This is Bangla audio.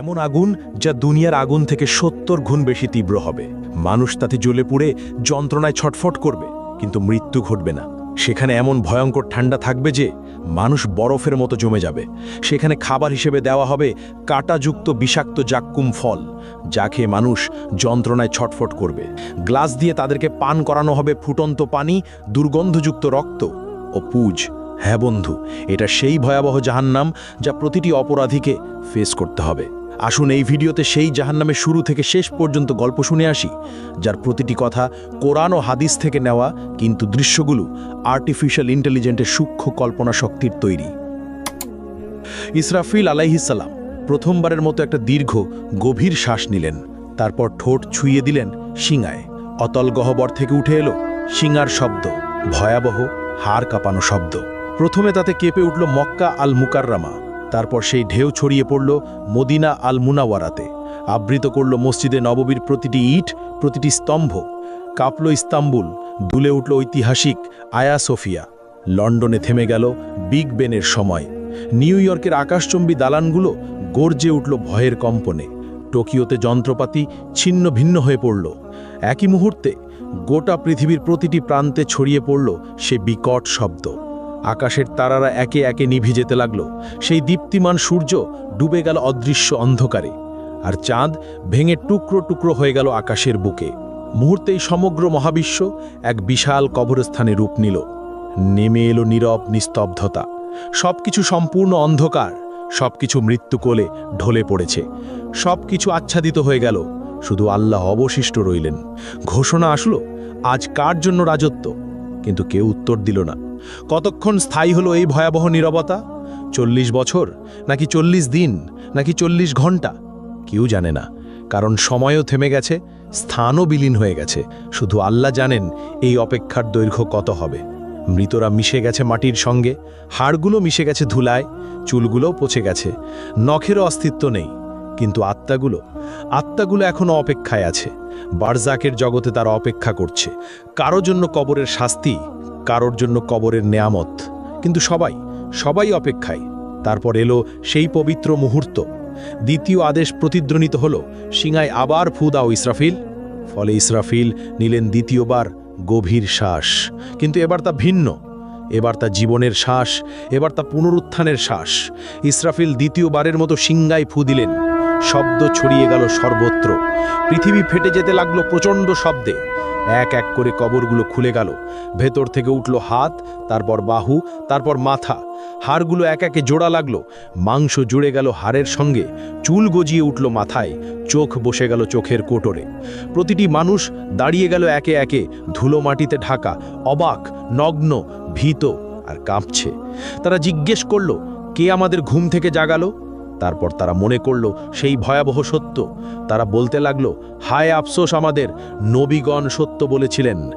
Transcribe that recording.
এমন আগুন যা দুনিয়ার আগুন থেকে সত্তর গুণ বেশি তীব্র হবে। মানুষ তাতে জ্বলে পুড়ে যন্ত্রণায় ছটফট করবে, কিন্তু মৃত্যু ঘটবে না। সেখানে এমন ভয়ঙ্কর ঠান্ডা থাকবে যে মানুষ বরফের মতো জমে যাবে। সেখানে খাবার হিসেবে দেওয়া হবে কাঁটাযুক্ত বিষাক্ত জাক্কুম ফল, যা খেয়ে মানুষ যন্ত্রণায় ছটফট করবে। গ্লাস দিয়ে তাদেরকে পান করানো হবে ফুটন্ত পানি, দুর্গন্ধযুক্ত রক্ত ও পুজ। হ্যাঁ বন্ধু, এটা সেই ভয়াবহ জাহান্নাম যা প্রতিটি অপরাধীকে ফেস করতে হবে। আসুন এই ভিডিওতে সেই জাহান্নামের শুরু থেকে শেষ পর্যন্ত গল্প শুনে আসি, যার প্রতিটি কথা কোরআন ও হাদিস থেকে নেওয়া কিন্তু দৃশ্যগুলো আর্টিফিশিয়াল ইন্টেলিজেন্টের সূক্ষ্ম কল্পনা শক্তির তৈরি। ইসরাফিল আলাইহিসাল্লাম প্রথমবারের মতো একটা দীর্ঘ, গভীর শ্বাস নিলেন, তারপর ঠোঁট ছুঁয়ে দিলেন শিঙায়। অতল গহবর থেকে উঠে এলো শিঙার শব্দ, ভয়াবহ হাড় কাঁপানো শব্দ। প্রথমে তাতে কেঁপে উঠল মক্কা আল মুকাররামা তারপর সেই ঢেউ ছড়িয়ে পড়ল মদিনা আল মুনাওয়ারাতে আবৃত করল মসজিদে নববীর প্রতিটি ইট, প্রতিটি স্তম্ভ। কাঁপল ইস্তাম্বুল, দুলে উঠল ঐতিহাসিক আয়া সোফিয়া। লন্ডনে থেমে গেল বিগ বেনের সময়। নিউ ইয়র্কের আকাশচম্বী দালানগুলো গর্জে উঠল ভয়ের কম্পনে। টোকিওতে যন্ত্রপাতি ছিন্ন ভিন্ন হয়ে পড়ল। একই মুহূর্তে গোটা পৃথিবীর প্রতিটি প্রান্তে ছড়িয়ে পড়ল সে বিকট শব্দ। আকাশের তারারা একে একে নিভে যেতে লাগল। সেই দীপ্তিমান সূর্য ডুবে গেল অদৃশ্য অন্ধকারে, আর চাঁদ ভেঙে টুকরো টুকরো হয়ে গেল আকাশের বুকে। মুহূর্তেই সমগ্র মহাবিশ্ব এক বিশাল কবরস্থানে রূপ নিল। নেমে এলো নীরব নিস্তব্ধতা। সবকিছু সম্পূর্ণ অন্ধকার, সবকিছু মৃত্যু কোলে ঢলে পড়েছে। সবকিছু আচ্ছাদিত হয়ে গেল, শুধু আল্লাহ অবশিষ্ট রইলেন। ঘোষণা আসলো, আজ কার জন্য রাজত্ব? কিন্তু কেউ উত্তর দিল না। কতক্ষণ স্থায়ী হলো এই ভয়াবহ নীরবতা? চল্লিশ বছর? নাকি চল্লিশ দিন? নাকি চল্লিশ ঘণ্টা কেউ জানে না, কারণ সময়ও থেমে গেছে, স্থানও বিলীন হয়ে গেছে। শুধু আল্লাহ জানেন এই অপেক্ষার দৈর্ঘ্য কত হবে। মৃতরা মিশে গেছে মাটির সঙ্গে, হাড়গুলো মিশে গেছে ধুলায় চুলগুলোও পচে গেছে। নখেরও অস্তিত্ব নেই। কিন্তু আত্মাগুলো আত্মাগুলো এখনও অপেক্ষায় আছে। বারজাকের জগতে তারা অপেক্ষা করছে। কারও জন্য কবরের শাস্তি, কারোর জন্য কবরের নেয়ামত। কিন্তু সবাই সবাই অপেক্ষায়। তারপর এলো সেই পবিত্র মুহূর্ত। দ্বিতীয় আদেশ প্রতিদ্বনিত হল সিঙায় আবার ফু দাও ইসরাফিল। ফলে ইসরাফিল নিলেন দ্বিতীয়বার গভীর শ্বাস। কিন্তু এবার তা ভিন্ন। এবার তা জীবনের শ্বাস, এবার তা পুনরুত্থানের শ্বাস। ইসরাফিল দ্বিতীয়বারের মতো সিংগায় ফু দিলেন। শব্দ ছড়িয়ে গেল সর্বত্র। পৃথিবী ফেটে যেতে লাগল প্রচণ্ড শব্দে। এক এক করে কবরগুলো খুলে গেল। ভেতর থেকে উঠল হাত, তারপর বাহু, তারপর মাথা। হাড়গুলো এক একে জোড়া লাগল। মাংস জুড়ে গেল হাড়ের সঙ্গে। চুল গজিয়ে উঠল মাথায়। চোখ বসে গেল চোখের কোটরে। প্রতিটি মানুষ দাঁড়িয়ে গেল একে একে, ধুলো মাটিতে ঢাকা। অবাক, নগ্ন, ভীত আর কাঁপছে। তারা জিজ্ঞেস করল, কে আমাদের ঘুম থেকে জাগালো? তারপর তারা মনে করল সেই ভয়াবহ সত্য। তারা বলতে লাগল, হায় আফসোস আমাদের, নবীগণ সত্য বলেছিলেন।